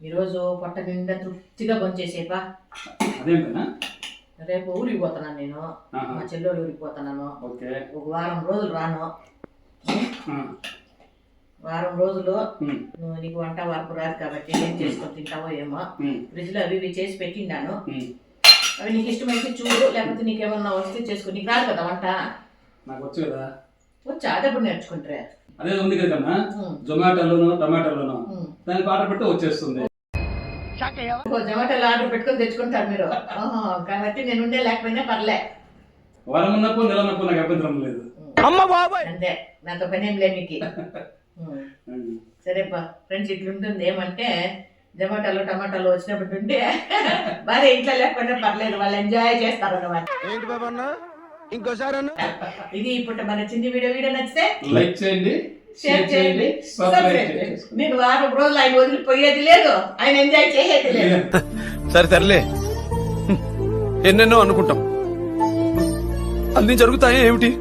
ఈరోజు పొట్ట నిండా తృప్తిగా పనిచేసేపా అదేంటనా రేపు ఊరికి పోతున్నాను నేను. మా చెల్లెలు ఊరికి పోతున్నాను. ఓకే. ఒక వారం రోజులు రాను. వారం రోజులు నువ్వు నీకు వంట వరకు రాదు కాబట్టి ఏం చేసుకొని తింటావో ఏమో. ఫ్రిడ్జ్లో అవి ఇవి చేసి పెట్టిండాను. అవి నీకు ఇష్టమైతే చూడు లేకపోతే నీకేమన్నా వస్తే చేసుకో. నీకు రాదు కదా వంట? నాకు వచ్చు కదా. వచ్చా? అదే ఇప్పుడు నేర్చుకుంటారే? అదే ఉంది కదమ్మా జొమాటోలోను టమాటోలోను. దాని పాట పెడితే వచ్చేస్తుంది. జొమాటోలో ఆర్డర్ పెట్టుకొని తెచ్చుకుంటారు మీరు. ఆహా, కాబట్టి నేను ఉండే లేకపోయినా పర్లే. వరం ఉన్నప్పుడు నెల ఉన్నప్పుడు నాకు అభ్యంతరం లేదు. అంతే నాతో పని ఏం లే మీకు ఉమ్. ఉమ్. సరేపా ఫ్రెండ్స్ ఇట్లుంటుంది. ఏమంటే జొమాటోలో టమాటాలు వచ్చినప్పుడు ఉంటే భార్య ఇంట్లో లేకపోయినా పర్లేదు వాళ్ళు ఎంజాయ్ చేస్తారు అన్నమాట ఏంటి బాబు అన్న? ఇంకోసారి అన్న? ఇది ఇప్పుడు మన చిన్న వీడియో వీడియో నచ్చితే లైక్ చేయండి. షేర్ చేయండి సబ్స్క్రైబ్ చేయండి. నేను వారం రోజులు ఆయన వదిలిపోయేది లేదు. ఆయన ఎంజాయ్ చేసేది లేదు. సరే తరలే ఎన్నెన్నో అనుకుంటాం. అన్ని జరుగుతాయి ఏమిటి?